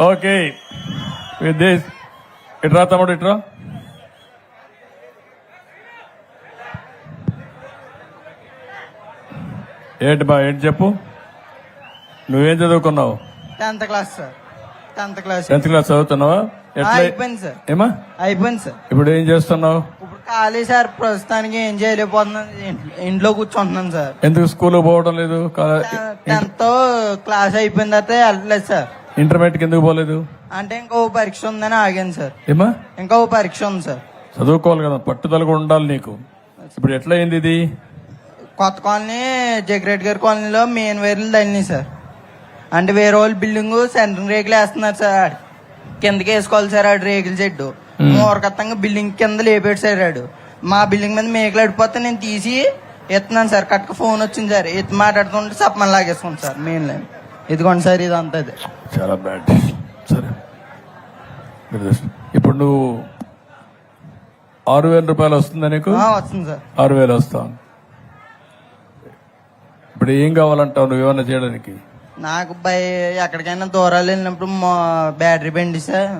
Okay. With this ఇట్రా తమ్ముడు ఇట్రా ఏంటి బా ఏంటి చెప్పు? నువ్వేం చదువుకున్నావు? Tenth class sir. Tenth class. Tenth class చదువుతున్నావా? ఎట్లా? అయిపోయింది సార్. ఏమా? అయిపోయింది సార్. ఇప్పుడు ఏం చేస్తున్నావు? ఇప్పుడు ఖాళీ సార్. ప్రస్తుతానికి ఏం చేయలేకపోతున్నాను. ఇంట్లో- ఇంట్లో కూర్చుంటున్నాను సార్. ఎందుకు స్కూల్ పోవడం లేదు? టెన్త్ క్లాస్ అయిపోయిన తర్వాత వెళ్ళలేదు సార్. ఇంటర్మీడియట్ ఎందుకు పోలేదు? అంటే ఇంకో పరీక్ష ఉందని ఆగాను సార్. ఏమా? ఇంకో పరీక్ష ఉంది సార్. చదువుకోవాలి కదా పట్టుదల కూడా ఉండాలి నీకు. ఇప్పుడు ఎట్లా అయింది ఇది? కొత్త కాలనీ జగ్రెడ్ గారి కాలనీలో మెయిన్ వైర్లు తగిలినాయి సార్. అంటే వేరే వాళ్ళు బిల్డింగ్ సెంటర్ రేకులు వేస్తున్నారు సార్ ఆడు. కిందకి వేసుకోవాలి సార్ ఆడు రేకుల చెట్టు మూరకత్తంగా బిల్డింగ్ కింద లేపాడు సార్ ఆడు. మా బిల్డింగ్ మీద మేకలు అడిపోతే నేను తీసి ఎత్తున్నాను సార్. కట్టుకు ఫోన్ వచ్చింది సార్. ఎత్తి మాట్లాడుతుంటే సప్పని లాగేసుకోండి సార్ మెయిన్ లైన్ ఇదిగోండి సార్ ఇదంతా ఇది. చాలా బ్యాడ్ సరే. ఇప్పుడు నువ్వు ఆరు వేల రూపాయలు వస్తుందా నీకు? వస్తుంది సార్. ఆరు వేలు వస్తావు ఇప్పుడు ఏం కావాలంటావు నువ్వు ఏమన్నా చేయడానికి? నాకు బై ఎక్కడికైనా దూరాలు వెళ్ళినప్పుడు బ్యాటరీ బండి సార్.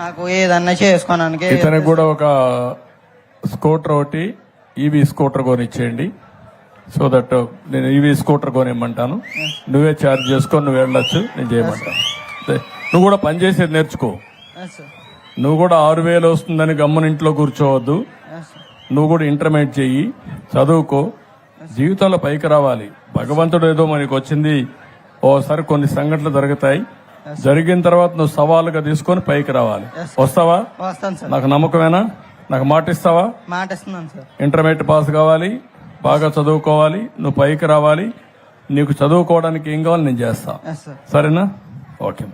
నాకు ఏదన్నా చేసుకోవడానికి ఇతనికి కూడా ఒక స్కూటర్ ఒకటి ఈవీ స్కూటర్ కొనిచ్చేయండి. సో దట్ నేను ఈవీ స్కూటర్ కొనిమ్మంటాను. నువ్వే ఛార్జ్ చేసుకొని నువ్వు వెళ్ళొచ్చు నేను చేయమంటాను. నువ్వు కూడా పని చేసేది నేర్చుకో. నువ్వు కూడా ఆరు వేలు వస్తుందని గమ్మున ఇంట్లో కూర్చోవద్దు. నువ్వు కూడా ఇంటర్మీడియట్ చెయ్యి చదువుకో. జీవితంలో పైకి రావాలి. భగవంతుడు ఏదో మనకి వచ్చింది. ఓసారి కొన్ని సంఘటనలు జరుగుతాయి. జరిగిన తర్వాత నువ్వు సవాలుగా తీసుకొని పైకి రావాలి. వస్తావా? నాకు నమ్మకమేనా? నాకు మాట ఇస్తావా మాట ఇస్తున్నాను సార్ ఇంటర్మీడియట్ పాస్ కావాలి. బాగా చదువుకోవాలి నువ్వు పైకి రావాలి నీకు చదువుకోవడానికి ఏం కావాలి నేను చేస్తా. సరేనా? ఓకే.